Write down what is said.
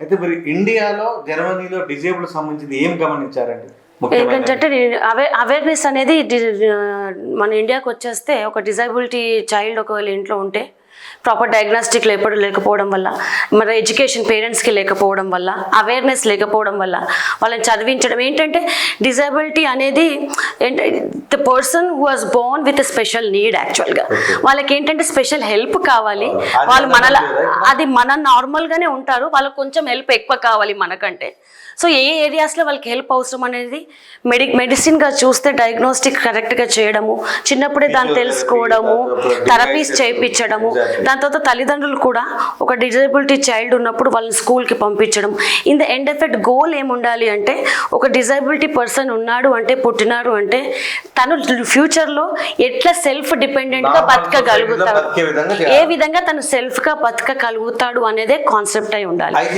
అయితే మరి ఇండియాలో జర్మనీలో డిజేబుల్ సంబంధించింది ఏం గమనించారండి? ఏంటంటే అవే అవేర్నెస్ అనేది మన ఇండియాకి వచ్చేస్తే ఒక డిజైబిలిటీ చైల్డ్ ఒకవేళ ఇంట్లో ఉంటే ప్రాపర్ డయాగ్నాస్టిక్ లేకపోవడం లేకపోవడం వల్ల మరి ఎడ్యుకేషన్ పేరెంట్స్కి లేకపోవడం వల్ల అవేర్నెస్ లేకపోవడం వల్ల వాళ్ళని చదివించడం. ఏంటంటే డిజైబిలిటీ అనేది the person who has born with special need యాక్చువల్గా వాళ్ళకి ఏంటంటే స్పెషల్ హెల్ప్ కావాలి. వాళ్ళు మనలా మనలా అది మన నార్మల్గానే ఉంటారు. వాళ్ళకి కొంచెం హెల్ప్ ఎక్కువ కావాలి మనకంటే. సో ఏ ఏరియాస్లో వాళ్ళకి హెల్ప్ అవసరం అనేది మెడి మెడిసిన్గా చూస్తే డయాగ్నోస్టిక్ కరెక్ట్గా చేయడము చిన్నప్పుడే దాన్ని తెలుసుకోవడము థెరపీస్ చేయించడము దాని తర్వాత తల్లిదండ్రులు కూడా ఒక డిజేబిలిటీ చైల్డ్ ఉన్నప్పుడు వాళ్ళని స్కూల్కి పంపించడం. In the end effect goal ఏముండాలి అంటే ఒక డిజేబిలిటీ పర్సన్ ఉన్నాడు అంటే పుట్టినాడు అంటే తను ఫ్యూచర్లో ఎట్లా సెల్ఫ్ డిపెండెంట్గా బతకగలుగుతాడు? ఏ విధంగా తను సెల్ఫ్గా బతకగలుగుతాడు అనేదే కాన్సెప్ట్ అయి ఉండాలి.